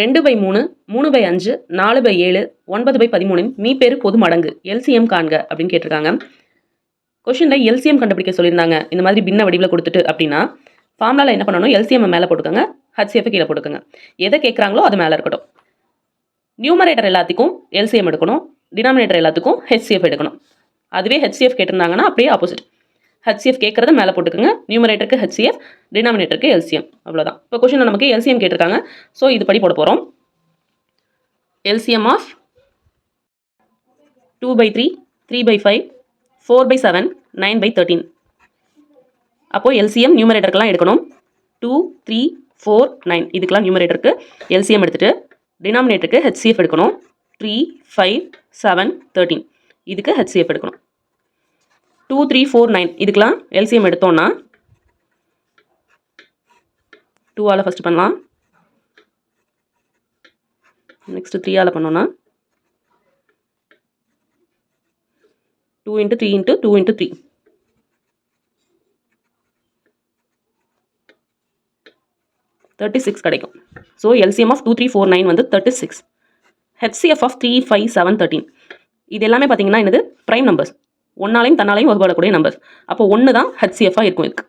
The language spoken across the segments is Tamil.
ரெண்டு பை மூணு மூணு பை அஞ்சு நாலு பை ஏழு ஒன்பது பை பதிமூணின் மீ பேர் பொது மடங்கு எல்சிஎம் காண்க அப்படின்னு கேட்டிருக்காங்க. கொஷினில் எல்சிஎம் கண்டுபிடிக்க சொல்லியிருந்தாங்க. இந்த மாதிரி பின்ன வடிவில் கொடுத்துட்டு அப்படின்னா ஃபார்முலாவில் என்ன பண்ணணும்? எல்சிஎம் மேலே போட்டுக்கோங்க. ஹச்சிஎஃப் கீழே போட்டுக்கோங்க. எதை கேட்குறாங்களோ அது மேலே இருக்கட்டும். நியூமரேட்டர் எல்லாத்துக்கும் எல்சிஎம் எடுக்கணும். டினாமினேட்டர் எல்லாத்துக்கும் ஹெச்சிஎஃப் எடுக்கணும். அதுவே ஹெச்சிஎஃப் கேட்டிருந்தாங்கன்னா அப்படியே ஆப்போசிட் ஹெச்சிஎஃப் கேட்குறத மேலே போட்டுக்கோங்க. நியூமரேட்டருக்கு ஹெச்சிஎஃப் டினாமினேட்டருக்கு எல்சிஎம் அவ்வளோதான் இப்போ கொஷினில் நமக்கு எல்சிஎம் கேட்டிருக்காங்க. ஸோ இது படி போட போகிறோம் LCM of two by three three by five four by seven nine by thirteen அப்போது எல்சிஎம் நியூமரேட்டருக்கெல்லாம் எடுக்கணும். டூ த்ரீ ஃபோர் நைன் இதுக்கெல்லாம் நியூமரேட்டருக்கு எல்சிஎம் எடுத்துகிட்டு டினாமினேட்டருக்கு ஹெச்சிஎஃப் எடுக்கணும். த்ரீ ஃபைவ் செவன் தேர்ட்டீன் இதுக்கு ஹெச்சிஎஃப் எடுக்கணும். டூ த்ரீ ஃபோர் நைன் இதுக்கெல்லாம் எல்சிஎம் எடுத்தோன்னா டூவால் ஃபஸ்ட்டு பண்ணலாம். நெக்ஸ்ட்டு த்ரீயால் பண்ணோன்னா two into three into two into three thirty six கிடைக்கும். So LCM of two three four nine வந்து thirty six HCF of three five seven thirteen இது எல்லாமே பார்த்தீங்கன்னா என்னது? ப்ரைம் நம்பர்ஸ் ஒன்னாலையும் தன்னாலையும் வகுப்படக்கூடிய நம்பர்ஸ் அப்போ ஒன்று தான் ஹெச்சிஎஃபாக இருக்கும் இருக்கு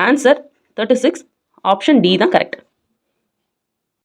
answer thirty six option D தான் கரெக்ட்